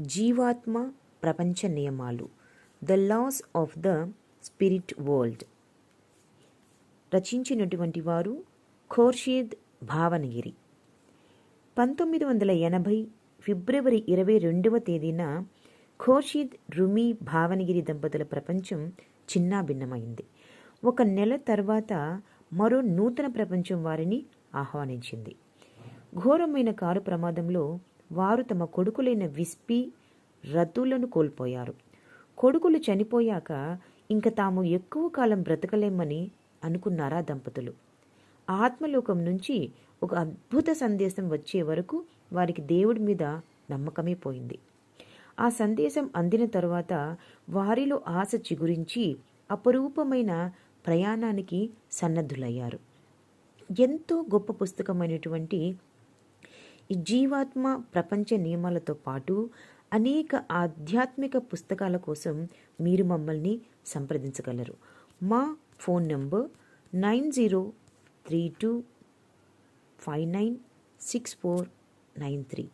జీవాత్మ ప్రపంచ నియమాలు. The laws of the spirit world రచించినటువంటి వారు ఖోర్షీద్ భావనగిరి. పంతొమ్మిది వందల ఎనభై ఫిబ్రవరి ఇరవై రెండవ తేదీన ఖోర్షీద్ రుమీ భావనగిరి దంపతుల ప్రపంచం చిన్నాభిన్నమైంది. ఒక నెల తర్వాత మరో నూతన ప్రపంచం వారిని ఆహ్వానించింది. ఘోరమైన కారు ప్రమాదంలో వారు తమ కొడుకులైన విస్పి రతులను కోల్పోయారు. కొడుకులు చనిపోయాక ఇంక తాము ఎక్కువ కాలం బ్రతకలేమని అనుకున్నారా దంపతులు. ఆత్మలోకం నుంచి ఒక అద్భుత సందేశం వచ్చే వరకు వారికి దేవుడి మీద నమ్మకమే పోయింది. ఆ సందేశం అందిన తరువాత వారిలో ఆశ చిగురించి అపరూపమైన ప్రయాణానికి సన్నద్ధులయ్యారు. ఎంతో గొప్ప పుస్తకమైనటువంటి ఈ జీవాత్మ ప్రపంచ నియమాలతో పాటు అనేక ఆధ్యాత్మిక పుస్తకాల కోసం మీరు మమ్మల్ని సంప్రదించగలరు. మా phone number nine zero three two five nine six four nine three.